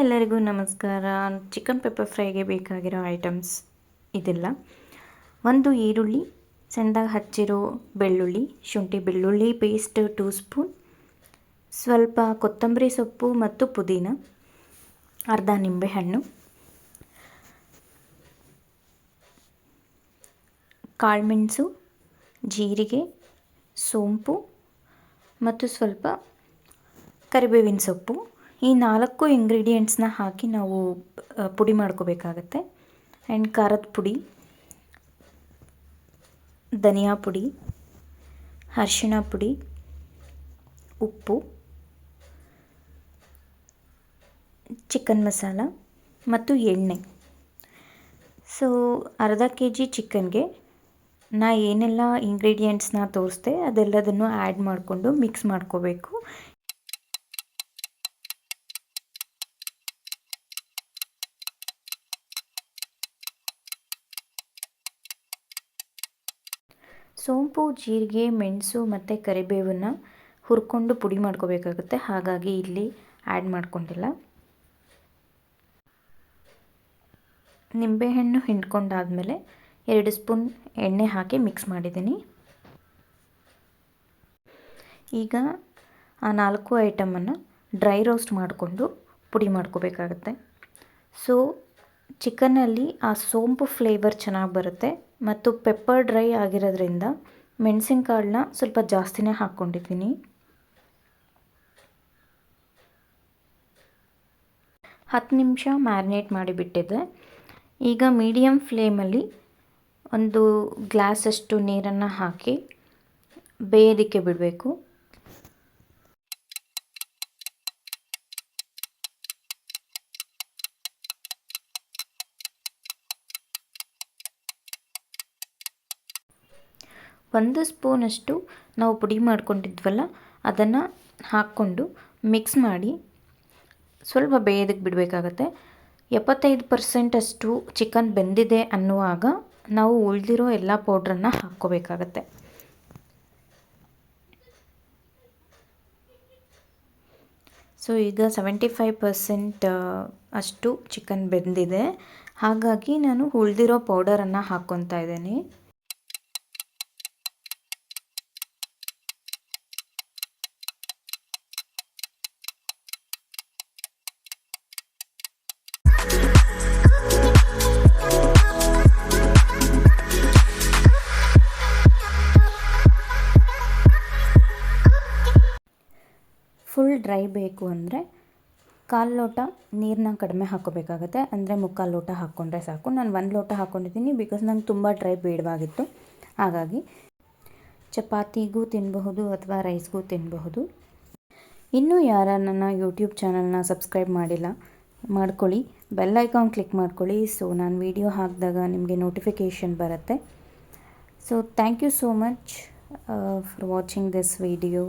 ಎಲ್ಲರಿಗೂ ನಮಸ್ಕಾರ. Chicken pepper ಫ್ರೈಗೆ ಬೇಕಾಗಿರೋ ಐಟಮ್ಸ್ ಇದೆಲ್ಲ. ಒಂದು ಈರುಳ್ಳಿ ಸಣ್ಣದಾಗಿ ಹಚ್ಚಿರೋ ಬೆಳ್ಳುಳ್ಳಿ, ಶುಂಠಿ ಬೆಳ್ಳುಳ್ಳಿ ಪೇಸ್ಟ್ ಟೂ ಸ್ಪೂನ್, ಸ್ವಲ್ಪ ಕೊತ್ತಂಬರಿ ಸೊಪ್ಪು ಮತ್ತು ಪುದೀನ, ಅರ್ಧ ನಿಂಬೆಹಣ್ಣು, ಕಾಳುಮೆಣಸು, ಜೀರಿಗೆ, ಸೋಂಪು ಮತ್ತು ಸ್ವಲ್ಪ ಕರಿಬೇವಿನ ಸೊಪ್ಪು. ಈ ನಾಲ್ಕು ಇಂಗ್ರೀಡಿಯೆಂಟ್ಸ್ನ ಹಾಕಿ ನಾವು ಪುಡಿ ಮಾಡ್ಕೋಬೇಕಾಗತ್ತೆ. ಆ್ಯಂಡ್ ಖಾರದ ಪುಡಿ, ಧನಿಯಾ ಪುಡಿ, ಅರಿಶಿಣ ಪುಡಿ, ಉಪ್ಪು, ಚಿಕನ್ ಮಸಾಲ ಮತ್ತು ಎಣ್ಣೆ. ಸೊ ಅರ್ಧ ಕೆ ಜಿ ಚಿಕನ್ಗೆ ನಾ ಏನೆಲ್ಲ ಇಂಗ್ರೀಡಿಯೆಂಟ್ಸ್ನ ತೋರಿಸ್ದೆ ಅದೆಲ್ಲದನ್ನು ಆ್ಯಡ್ ಮಾಡಿಕೊಂಡು ಮಿಕ್ಸ್ ಮಾಡ್ಕೋಬೇಕು. ಸೋಂಪು, ಜೀರಿಗೆ, ಮೆಣಸು ಮತ್ತು ಕರಿಬೇವನ್ನು ಹುರ್ಕೊಂಡು ಪುಡಿ ಮಾಡ್ಕೋಬೇಕಾಗುತ್ತೆ. ಹಾಗಾಗಿ ಇಲ್ಲಿ ಆ್ಯಡ್ ಮಾಡ್ಕೊಂಡಿಲ್ಲ. ನಿಂಬೆಹಣ್ಣು ಹಿಂಡ್ಕೊಂಡಾದಮೇಲೆ ಎರಡು ಸ್ಪೂನ್ ಎಣ್ಣೆ ಹಾಕಿ ಮಿಕ್ಸ್ ಮಾಡಿದ್ದೀನಿ. ಈಗ ಆ ನಾಲ್ಕು ಐಟಮನ್ನು ಡ್ರೈ ರೋಸ್ಟ್ ಮಾಡಿಕೊಂಡು ಪುಡಿ ಮಾಡ್ಕೋಬೇಕಾಗತ್ತೆ. ಸೊ ಚಿಕನಲ್ಲಿ ಆ ಸೋಂಪು ಫ್ಲೇವರ್ ಚೆನ್ನಾಗಿ ಬರುತ್ತೆ ಮತ್ತು ಪೆಪ್ಪರ್ ಡ್ರೈ ಆಗಿರೋದ್ರಿಂದ ಮೆಣಸಿನಕಾಳನ್ನ ಸ್ವಲ್ಪ ಜಾಸ್ತಿನೇ ಹಾಕ್ಕೊಂಡಿದ್ದೀನಿ. ಹತ್ತು ನಿಮಿಷ ಮ್ಯಾರಿನೇಟ್ ಮಾಡಿಬಿಟ್ಟಿದ್ದೆ ಈಗ ಮೀಡಿಯಮ್ ಫ್ಲೇಮಲ್ಲಿ ಒಂದು ಗ್ಲಾಸಷ್ಟು ನೀರನ್ನು ಹಾಕಿ ಬೇಯೋದಕ್ಕೆ ಬಿಡಬೇಕು. ಒಂದು ಸ್ಪೂನಷ್ಟು ನಾವು ಪುಡಿ ಮಾಡ್ಕೊಂಡಿದ್ವಲ್ಲ, ಅದನ್ನು ಹಾಕ್ಕೊಂಡು ಮಿಕ್ಸ್ ಮಾಡಿ ಸ್ವಲ್ಪ ಬೇಯೋದಕ್ಕೆ ಬಿಡಬೇಕಾಗತ್ತೆ. ಎಪ್ಪತ್ತೈದು ಪರ್ಸೆಂಟಷ್ಟು ಚಿಕನ್ ಬೆಂದಿದೆ ಅನ್ನುವಾಗ ನಾವು ಉಳಿದಿರೋ ಎಲ್ಲ ಪೌಡ್ರನ್ನು ಹಾಕ್ಕೋಬೇಕಾಗತ್ತೆ. ಸೊ ಈಗ ಸೆವೆಂಟಿ ಫೈವ್ ಪರ್ಸೆಂಟ್ ಅಷ್ಟು ಚಿಕನ್ ಬೆಂದಿದೆ. ಹಾಗಾಗಿ ನಾನು ಉಳಿದಿರೋ ಪೌಡರನ್ನು ಹಾಕ್ಕೊತಾ ಇದ್ದೀನಿ. ಡ್ರೈ ಬೇಕು ಅಂದರೆ ಕಾಲು ಲೋಟ ನೀರನ್ನ ಕಡಿಮೆ ಹಾಕೋಬೇಕಾಗತ್ತೆ ಅಂದರೆ ಮುಕ್ಕಾಲು ಲೋಟ ಹಾಕ್ಕೊಂಡ್ರೆ ಸಾಕು. ನಾನು ಒಂದು ಲೋಟ ಹಾಕ್ಕೊಂಡಿದ್ದೀನಿ ಬಿಕಾಸ್ ನಂಗೆ ತುಂಬ ಡ್ರೈ ಬೇಡವಾಗಿತ್ತು. ಹಾಗಾಗಿ ಚಪಾತಿಗೂ ತಿನ್ನಬಹುದು ಅಥವಾ ರೈಸ್ಗೂ ತಿನ್ನಬಹುದು ಇನ್ನೂ ಯಾರ ನನ್ನ ಯೂಟ್ಯೂಬ್ ಚಾನಲ್ನ ಸಬ್ಸ್ಕ್ರೈಬ್ ಮಾಡಿಲ್ಲ, ಮಾಡ್ಕೊಳ್ಳಿ. ಬೆಲ್ ಐಕಾನ್ ಕ್ಲಿಕ್ ಮಾಡ್ಕೊಳ್ಳಿ. ಸೊ ನಾನು ವಿಡಿಯೋ ಹಾಕಿದಾಗ ನಿಮಗೆ ನೋಟಿಫಿಕೇಷನ್ ಬರುತ್ತೆ. So thank you so much for watching this video